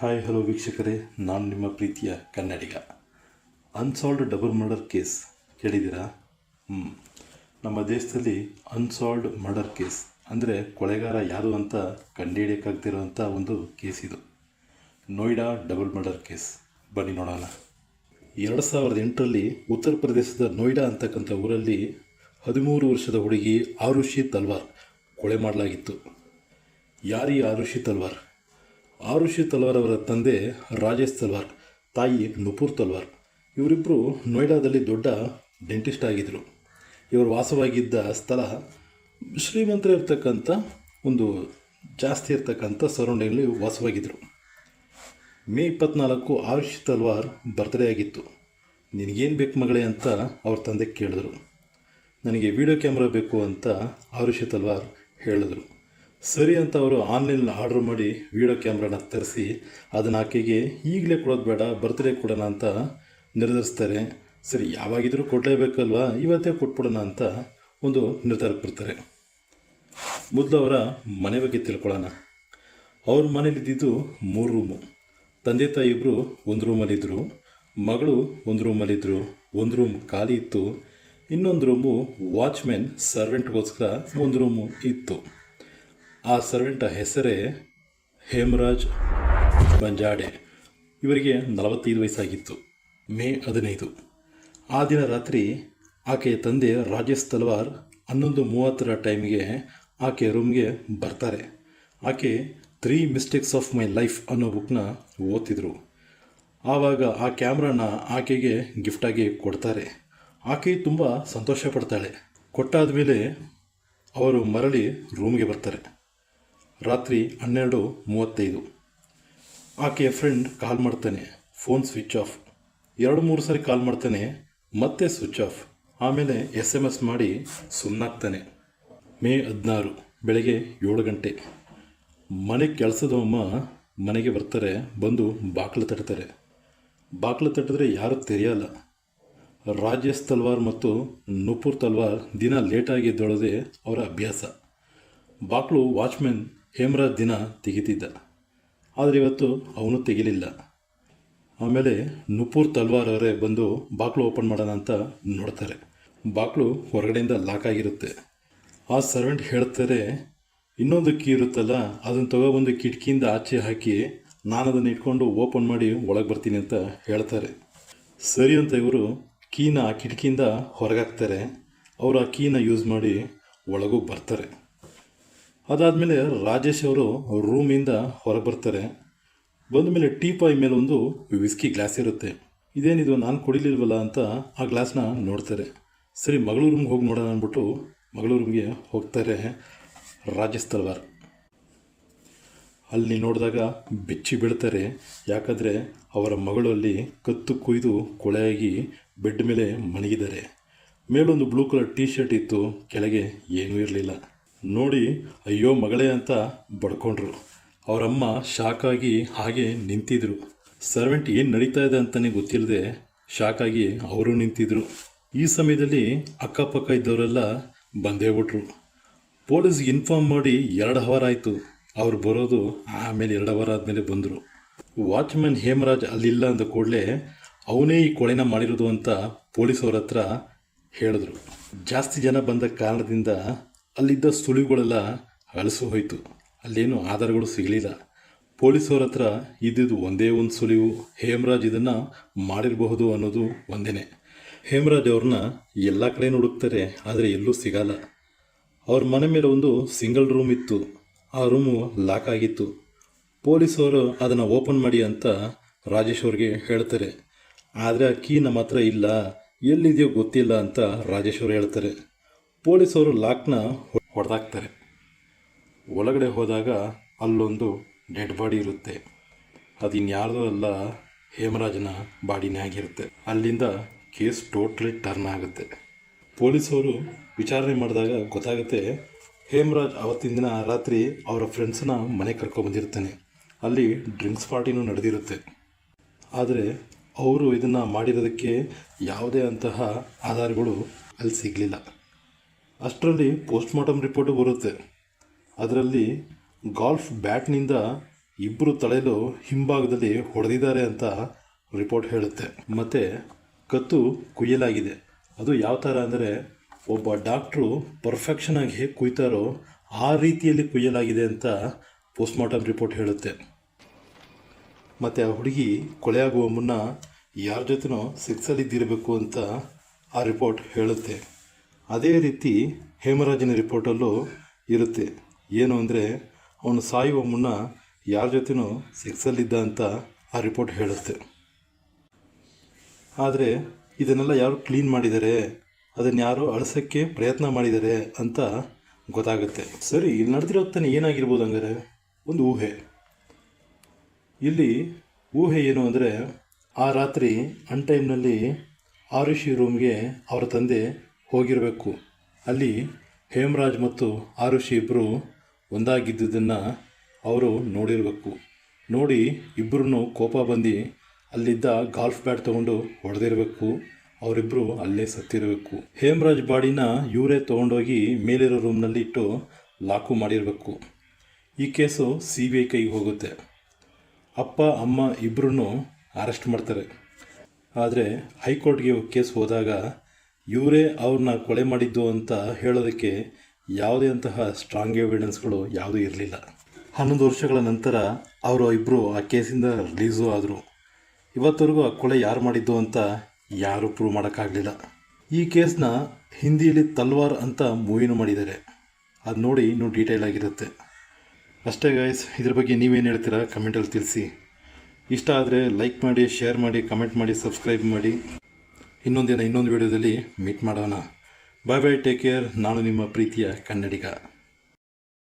Hi hello ವೀಕ್ಷಕರೇ. ನಾನು ನಿಮ್ಮ ಪ್ರೀತಿಯ ಕನ್ನಡಿಗ. ಅನ್ಸಾಲ್ವ್ಡ್ ಡಬಲ್ ಮರ್ಡರ್ ಕೇಸ್ ಕೇಳಿದ್ದೀರಾ? ಹ್ಞೂ ನಮ್ಮ ದೇಶದಲ್ಲಿ ಅನ್ಸಾಲ್ವ್ಡ್ ಮರ್ಡರ್ ಕೇಸ್ ಅಂದರೆ ಕೊಳೆಗಾರ ಯಾರು ಅಂತ ಕಂಡುಹಿಡಿಯೋಕ್ಕಾಗ್ತಿರೋಂಥ ಒಂದು ಕೇಸ್ ಇದು. ನೋಯ್ಡಾ ಡಬಲ್ ಮರ್ಡರ್ ಕೇಸ್ ಬನ್ನಿ ನೋಡೋಣ. ಎರಡು ಸಾವಿರದ ಎಂಟರಲ್ಲಿ ಉತ್ತರ ಪ್ರದೇಶದ ನೋಯ್ಡಾ ಅಂತಕ್ಕಂಥ ಊರಲ್ಲಿ ಹದಿಮೂರು ವರ್ಷದ ಹುಡುಗಿ ಆರುಷಿ ತಲ್ವಾರ್ ಕೊಳೆ ಮಾಡಲಾಗಿತ್ತು. ಯಾರಿ ಆರುಷಿ ತಲ್ವಾರ್? ಆರುಷಿ ತಲ್ವಾರ್ ಅವರ ತಂದೆ ರಾಜೇಶ್ ತಲ್ವಾರ್, ತಾಯಿ ನುಪುರ್ ತಲ್ವಾರ್. ಇವರಿಬ್ಬರು ನೋಯ್ಡಾದಲ್ಲಿ ದೊಡ್ಡ ಡೆಂಟಿಸ್ಟ್ ಆಗಿದ್ದರು ಇವರು ವಾಸವಾಗಿದ್ದ ಸ್ಥಳ ಶ್ರೀಮಂತರ ಇರ್ತಕ್ಕಂಥ ಒಂದು ಜಾಸ್ತಿ ಇರ್ತಕ್ಕಂಥ ಸರೌಂಡಿಂಗಲ್ಲಿ ವಾಸವಾಗಿದ್ದರು ಮೇ ಇಪ್ಪತ್ನಾಲ್ಕು ಆರುಷಿ ತಲ್ವಾರ್ ಬರ್ತ್ಡೇ ಆಗಿತ್ತು. ನಿನಗೇನು ಬೇಕು ಮಗಳೇ ಅಂತ ಅವ್ರ ತಂದೆ ಕೇಳಿದ್ರು. ನನಗೆ ವಿಡಿಯೋ ಕ್ಯಾಮ್ರಾ ಬೇಕು ಅಂತ ಆರುಷಿ ತಲ್ವಾರ್ ಹೇಳಿದ್ರು. ಸರಿ ಅಂತ ಅವರು ಆನ್ಲೈನಲ್ಲಿ ಆರ್ಡ್ರ್ ಮಾಡಿ ವಿಡಿಯೋ ಕ್ಯಾಮ್ರಾನ ತರಿಸಿ ಅದನ್ನು ಆಕೆಗೆ ಈಗಲೇ ಕೊಡೋದು ಬೇಡ ಬರ್ತ್ಡೇ ಕೊಡೋಣ ಅಂತ ನಿರ್ಧರಿಸ್ತಾರೆ. ಸರಿ, ಯಾವಾಗಿದ್ರೂ ಕೊಡಲೇಬೇಕಲ್ವಾ? ಇವತ್ತೇ ಕೊಟ್ಬಿಡೋಣ ಅಂತ ಒಂದು ನಿರ್ಧಾರಕ್ಕೆ ಬರ್ತಾರೆ. ಮೊದಲು ಅವರ ಮನೆ ಬಗ್ಗೆ ತಿಳ್ಕೊಳ್ಳೋಣ. ಅವ್ರ ಮನೇಲಿದ್ದಿದ್ದು ಮೂರು ರೂಮು. ತಂದೆ ತಾಯಿ ಇಬ್ಬರು ಒಂದು ರೂಮಲ್ಲಿದ್ದರು ಮಗಳು ಒಂದು ರೂಮಲ್ಲಿದ್ದರು ಒಂದು ರೂಮ್ ಖಾಲಿ ಇತ್ತು, ಇನ್ನೊಂದು ರೂಮು ವಾಚ್ಮೆನ್ ಸರ್ವೆಂಟ್ಗೋಸ್ಕರ ಒಂದು ರೂಮು ಇತ್ತು. ಆ ಸರ್ವೆಂಟ ಹೆಸರೇ ಹೇಮರಾಜ್ ಬಂಜಾಡೆ. ಇವರಿಗೆ ನಲವತ್ತೈದು ವಯಸ್ಸಾಗಿತ್ತು. ಮೇ ಹದಿನೈದು. ಆ ದಿನ ರಾತ್ರಿ ಆಕೆಯ ತಂದೆ ರಾಜೇಶ್ ತಲ್ವಾರ್ ಹನ್ನೊಂದು ಮೂವತ್ತರ ಟೈಮ್ಗೆ ಆಕೆ ರೂಮ್ಗೆ ಬರ್ತಾರೆ. ಆಕೆ three mistakes of my life ಅನ್ನೋ ಬುಕ್ನ ಓದ್ತಿದ್ರು. ಆವಾಗ ಆ ಕ್ಯಾಮ್ರಾನ ಆಕೆಗೆ ಗಿಫ್ಟಾಗಿ ಕೊಡ್ತಾರೆ. ಆಕೆ ತುಂಬ ಸಂತೋಷ ಪಡ್ತಾಳೆ. ಕೊಟ್ಟಾದ ಮೇಲೆ ಅವರು ಮರಳಿ ರೂಮ್ಗೆ ಬರ್ತಾರೆ. ರಾತ್ರಿ ಹನ್ನೆರಡು ಮೂವತ್ತೈದು. ಆಕೆಯ ಫ್ರೆಂಡ್ ಕಾಲ್ ಮಾಡ್ತಾನೆ ಫೋನ್ ಸ್ವಿಚ್ ಆಫ್ ಎರಡು ಮೂರು ಸಾರಿ ಕಾಲ್ ಮಾಡ್ತಾನೆ, ಮತ್ತೆ ಸ್ವಿಚ್ ಆಫ್ ಆಮೇಲೆ ಎಸ್ ಎಂ ಎಸ್ ಮಾಡಿ ಸುಮ್ಮನಾಗ್ತಾನೆ ಮೇ ಹದಿನಾರು, ಬೆಳಗ್ಗೆ ಏಳು ಗಂಟೆ. ಮನೆ ಕೆಲಸದವಮ್ಮ ಮನೆಗೆ ಬರ್ತಾರೆ, ಬಂದು ಬಾಗಿಲು ತಟ್ತಾರೆ. ಬಾಗಿಲು ತಟ್ಟಿದ್ರೆ ಯಾರೂ ತೆರೆಯಲ್ಲ. ರಾಜೇಶ್ ತಲ್ವಾರ್ ಮತ್ತು ನುಪುರ್ ತಲ್ವಾರ್ ದಿನ ಲೇಟಾಗಿ ಎದ್ದೊಳೋದೇ ಅವರ ಅಭ್ಯಾಸ. ಬಾಕ್ಲು ವಾಚ್ಮೆನ್ ಹೇಮರಾಜ್ ದಿನ ತೆಗಿತಿದ್ದ. ಆದರೆ ಇವತ್ತು ಅವನು ತೆಗಿಲಿಲ್ಲ. ಆಮೇಲೆ ನುಪುರ್ ತಲ್ವಾರ್ ಅವರೇ ಬಂದು ಬಾಕ್ಲು ಓಪನ್ ಮಾಡೋಣ ಅಂತ ನೋಡ್ತಾರೆ. ಬಾಕ್ಲು ಹೊರಗಡೆಯಿಂದ ಲಾಕ್ ಆಗಿರುತ್ತೆ. ಆ ಸರ್ವೆಂಟ್ ಹೇಳ್ತಾರೆ, ಇನ್ನೊಂದು ಕೀ ಇರುತ್ತಲ್ಲ, ಅದನ್ನು ತಗೊಬಂದು ಕಿಟಕಿಯಿಂದ ಆಚೆ ಹಾಕಿ ನಾನು ಅದನ್ನು ಇಟ್ಕೊಂಡು ಓಪನ್ ಮಾಡಿ ಒಳಗೆ ಬರ್ತೀನಿ ಅಂತ ಹೇಳ್ತಾರೆ. ಸರಿ ಅಂತ ಇವರು ಕೀನ ಆ ಕಿಟಕಿಯಿಂದ ಹೊರಗಾಕ್ತಾರೆ. ಅವರು ಆ ಕೀನ ಯೂಸ್ ಮಾಡಿ ಒಳಗೂ ಬರ್ತಾರೆ. ಅದಾದಮೇಲೆ ರಾಜೇಶ್ ಅವರು ರೂಮಿಂದ ಹೊರಗೆ ಬರ್ತಾರೆ. ಬಂದ ಮೇಲೆ ಟೀ ಪಾಯ್ ಮೇಲೆ ಒಂದು ವಿಸ್ಕಿ ಗ್ಲಾಸ್ ಇರುತ್ತೆ. ಇದೇನಿದು ನಾನು ಕುಡಿಲಿಲ್ವಲ್ಲ ಅಂತ ಆ ಗ್ಲಾಸ್ನ ನೋಡ್ತಾರೆ. ಸರಿ ಮಗಳು ರೂಮ್ಗೆ ಹೋಗಿ ನೋಡೋಣ ಅಂದ್ಬಿಟ್ಟು ಮಗಳು ರೂಮ್ಗೆ ಹೋಗ್ತಾರೆ ರಾಜೇಶ್ ತಲ್ವಾರ್. ಅಲ್ಲಿ ನೋಡಿದಾಗ ಬೆಚ್ಚಿ ಬೀಳ್ತಾರೆ. ಯಾಕಂದರೆ ಅವರ ಮಗಳು ಅಲ್ಲಿ ಕತ್ತು ಕುಯ್ದು ಕೊಳೆಯಾಗಿ ಬೆಡ್ ಮೇಲೆ ಮಣಗಿದ್ದಾರೆ. ಮೇಲೊಂದು ಬ್ಲೂ ಕಲರ್ ಟೀ ಶರ್ಟ್ ಇತ್ತು. ಕೆಳಗೆ ಏನೂ ಇರಲಿಲ್ಲ. ನೋಡಿ, ಅಯ್ಯೋ ಮಗಳೇ ಅಂತ ಬಡ್ಕೊಂಡ್ರು. ಅವರಮ್ಮ ಶಾಕಾಗಿ ಹಾಗೆ ನಿಂತಿದ್ರು. ಸರ್ವೆಂಟ್ ಏನು ನಡೀತಾ ಇದೆ ಅಂತಲೇ ಗೊತ್ತಿಲ್ಲದೆ ಶಾಕಾಗಿ ಅವರು ನಿಂತಿದ್ರು. ಈ ಸಮಯದಲ್ಲಿ ಅಕ್ಕಪಕ್ಕ ಇದ್ದವರೆಲ್ಲ ಬಂದೇ ಬಿಟ್ರು. ಪೊಲೀಸ್ಗೆ ಇನ್ಫಾರ್ಮ್ ಮಾಡಿ ಎರಡು ಅವರ್ ಆಯಿತು. ಅವ್ರು ಬರೋದು ಆಮೇಲೆ ಎರಡು ಅವರ್ ಆದಮೇಲೆ ಬಂದರು. ವಾಚ್ಮ್ಯಾನ್ ಹೇಮರಾಜ್ ಅಲ್ಲಿಲ್ಲ ಅಂದ ಕೂಡಲೇ ಅವನೇ ಈ ಕೊಳೆನ ಮಾಡಿರೋದು ಅಂತ ಪೊಲೀಸವ್ರ ಹತ್ರ ಹೇಳಿದ್ರು. ಜಾಸ್ತಿ ಜನ ಬಂದ ಕಾರಣದಿಂದ ಅಲ್ಲಿದ್ದ ಸುಳಿವುಗಳೆಲ್ಲ ಅಳಿಸು ಹೋಯಿತು. ಅಲ್ಲೇನು ಆಧಾರಗಳು ಸಿಗಲಿಲ್ಲ. ಪೊಲೀಸವ್ರ ಹತ್ರ ಇದ್ದಿದ್ದು ಒಂದೇ ಒಂದು ಸುಳಿವು. ಹೇಮರಾಜ್ ಇದನ್ನು ಮಾಡಿರಬಹುದು ಅನ್ನೋದು ಒಂದೇ ಹೇಮರಾಜ್ ಅವ್ರನ್ನ ಎಲ್ಲ ಕಡೆ ಹುಡುಕ್ತಾರೆ, ಆದರೆ ಎಲ್ಲೂ ಸಿಗಲ್ಲ. ಅವ್ರ ಮನೆ ಮೇಲೆ ಒಂದು ಸಿಂಗಲ್ ರೂಮ್ ಇತ್ತು. ಆ ರೂಮು ಲಾಕ್ ಆಗಿತ್ತು. ಪೊಲೀಸವರು ಅದನ್ನು ಓಪನ್ ಮಾಡಿ ಅಂತ ರಾಜೇಶ್ ಅವ್ರಿಗೆ ಹೇಳ್ತಾರೆ. ಆದರೆ ಆ ಕೀ ನಮ್ಮ ಹತ್ರ ಇಲ್ಲ, ಎಲ್ಲಿದೆಯೋ ಗೊತ್ತಿಲ್ಲ ಅಂತ ರಾಜೇಶ್ ಅವರು ಹೇಳ್ತಾರೆ. ಪೊಲೀಸವರು ಲಾಕ್ನ ಹೊಡೆದಾಕ್ತಾರೆ. ಒಳಗಡೆ ಹೋದಾಗ ಅಲ್ಲೊಂದು ಡೆಡ್ ಬಾಡಿ ಇರುತ್ತೆ. ಅದು ಇನ್ಯಾರ್ದೋ ಅಲ್ಲ ಹೇಮರಾಜನ ಬಾಡಿನೇ ಆಗಿರುತ್ತೆ. ಅಲ್ಲಿಂದ ಕೇಸ್ ಟೋಟ್ಲಿ ಟರ್ನ್ ಆಗುತ್ತೆ. ಪೊಲೀಸವರು ವಿಚಾರಣೆ ಮಾಡಿದಾಗ ಗೊತ್ತಾಗುತ್ತೆ ಹೇಮರಾಜ್ ಅವತ್ತಿನ ದಿನ ರಾತ್ರಿ ಅವರ ಫ್ರೆಂಡ್ಸನ್ನ ಮನೆ ಕರ್ಕೊಂಡ್ಬಂದಿರ್ತಾನೆ ಅಲ್ಲಿ ಡ್ರಿಂಕ್ಸ್ ಪಾರ್ಟಿನೂ ನಡೆದಿರುತ್ತೆ. ಆದರೆ ಅವರು ಇದನ್ನು ಮಾಡಿರೋದಕ್ಕೆ ಯಾವುದೇ ಅಂತಹ ಆಧಾರಗಳು ಅಲ್ಲಿ ಸಿಗಲಿಲ್ಲ. ಅಷ್ಟರಲ್ಲಿ ಪೋಸ್ಟ್ ಮಾರ್ಟಮ್ ರಿಪೋರ್ಟು ಬರುತ್ತೆ. ಅದರಲ್ಲಿ ಗಾಲ್ಫ್ ಬ್ಯಾಟ್ನಿಂದ ಇಬ್ಬರು ತಳೆಯಲು ಹಿಂಭಾಗದಲ್ಲಿ ಹೊಡೆದಿದ್ದಾರೆ ಅಂತ ರಿಪೋರ್ಟ್ ಹೇಳುತ್ತೆ. ಮತ್ತು ಕತ್ತು ಕುಯ್ಯಲಾಗಿದೆ. ಅದು ಯಾವ ಥರ ಅಂದರೆ ಒಬ್ಬ ಡಾಕ್ಟ್ರು ಪರ್ಫೆಕ್ಷನಾಗಿ ಹೇಗೆ ಕುಯ್ತಾರೋ ಆ ರೀತಿಯಲ್ಲಿ ಕುಯ್ಯಲಾಗಿದೆ ಅಂತ ಪೋಸ್ಟ್ಮಾರ್ಟಮ್ ರಿಪೋರ್ಟ್ ಹೇಳುತ್ತೆ. ಮತ್ತು ಆ ಹುಡುಗಿ ಕೊಲೆಯಾಗುವ ಮುನ್ನ ಯಾರ ಜೊತೆನೋ ಸೆಕ್ಸಲ್ಲಿದ್ದಿರಬೇಕು ಅಂತ ಆ ರಿಪೋರ್ಟ್ ಹೇಳುತ್ತೆ. ಅದೇ ರೀತಿ ಹೇಮರಾಜನ ರಿಪೋರ್ಟಲ್ಲೂ ಇರುತ್ತೆ. ಏನು ಅಂದರೆ, ಅವನು ಸಾಯುವ ಮುನ್ನ ಯಾರ ಜೊತೆನೂ ಸೆಕ್ಸಲ್ಲಿದ್ದ ಅಂತ ಆ ರಿಪೋರ್ಟ್ ಹೇಳುತ್ತೆ. ಆದರೆ, ಇದನ್ನೆಲ್ಲ ಯಾರು ಕ್ಲೀನ್ ಮಾಡಿದ್ದಾರೆ ಅದನ್ನು ಯಾರು ಅಳಿಸೋಕ್ಕೆ ಪ್ರಯತ್ನ ಮಾಡಿದ್ದಾರೆ ಅಂತ ಗೊತ್ತಾಗುತ್ತೆ. ಸರಿ, ಇಲ್ಲಿ ನಡೆದಿರೋ ತಾನೆ ಏನಾಗಿರ್ಬೋದು ಹಂಗಾರೆ? ಒಂದು ಊಹೆ. ಇಲ್ಲಿ ಊಹೆ ಏನು ಅಂದರೆ, ಆ ರಾತ್ರಿ ಅನ್ ಟೈಮ್ನಲ್ಲಿ ಆರುಷಿ ರೂಮ್ಗೆ ಅವರ ತಂದೆ ಹೋಗಿರಬೇಕು. ಅಲ್ಲಿ ಹೇಮರಾಜ್ ಮತ್ತು ಆರುಷಿ ಇಬ್ಬರು ಒಂದಾಗಿದ್ದುದನ್ನು ಅವರು ನೋಡಿರಬೇಕು. ನೋಡಿ ಇಬ್ಬರೂ ಕೋಪ ಬಂದು ಅಲ್ಲಿದ್ದ ಗಾಲ್ಫ್ ಬ್ಯಾಟ್ ತೊಗೊಂಡು ಹೊಡೆದಿರಬೇಕು. ಅವರಿಬ್ಬರು ಅಲ್ಲೇ ಸತ್ತಿರಬೇಕು. ಹೇಮರಾಜ್ ಬಾಡಿನ ಇವರೇ ತೊಗೊಂಡೋಗಿ ಮೇಲಿರೋ ರೂಮ್ನಲ್ಲಿ ಇಟ್ಟು ಲಾಕು ಮಾಡಿರಬೇಕು. ಈ ಕೇಸು ಸಿ ಬಿ ಐ ಕೈಗೆ ಹೋಗುತ್ತೆ. ಅಪ್ಪ, ಅಮ್ಮ ಇಬ್ಬರೂ ಅರೆಸ್ಟ್ ಮಾಡ್ತಾರೆ. ಆದರೆ ಹೈಕೋರ್ಟ್ಗೆ ಕೇಸ್ ಹೋದಾಗ ಇವರೇ ಅವ್ರನ್ನ ಕೊಲೆ ಮಾಡಿದ್ದು ಅಂತ ಹೇಳೋದಕ್ಕೆ ಯಾವುದೇ ಅಂತಹ ಸ್ಟ್ರಾಂಗ್ ಎವಿಡೆನ್ಸ್ಗಳು ಯಾವುದೂ ಇರಲಿಲ್ಲ. ಹನ್ನೊಂದು ವರ್ಷಗಳ ನಂತರ ಅವರು ಇಬ್ಬರು ಆ ಕೇಸಿಂದ ರಿಲೀಸು ಆದರು. ಇವತ್ತವರೆಗೂ ಆ ಕೊಲೆ ಯಾರು ಮಾಡಿದ್ದು ಅಂತ ಯಾರೂ ಪ್ರೂವ್ ಮಾಡೋಕ್ಕಾಗಲಿಲ್ಲ. ಈ ಕೇಸ್ನ ಹಿಂದಿಯಲ್ಲಿ ತಲ್ವಾರ್ ಅಂತ ಮೂವಿನೂ ಮಾಡಿದ್ದಾರೆ. ಅದು ನೋಡಿ ಇನ್ನೂ ಡೀಟೇಲ್ ಆಗಿರುತ್ತೆ. ಅಷ್ಟೇ ಗಾಯ್ಸ್ ಇದ್ರ ಬಗ್ಗೆ ನೀವೇನು ಹೇಳ್ತೀರಾ? ಕಮೆಂಟಲ್ಲಿ ತಿಳಿಸಿ. ಇಷ್ಟ ಆದರೆ ಲೈಕ್ ಮಾಡಿ ಶೇರ್ ಮಾಡಿ ಕಮೆಂಟ್ ಮಾಡಿ ಸಬ್ಸ್ಕ್ರೈಬ್ ಮಾಡಿ. ಇನ್ನೊಂದಿನ ಇನ್ನೊಂದು ವಿಡಿಯೋದಲ್ಲಿ ಮೀಟ್ ಮಾಡೋಣ. ಬಾಯ್ ಬಾಯ್ ಟೇಕ್ ಕೇರ್ ನಾನು ನಿಮ್ಮ ಪ್ರೀತಿಯ ಕನ್ನಡಿಗ.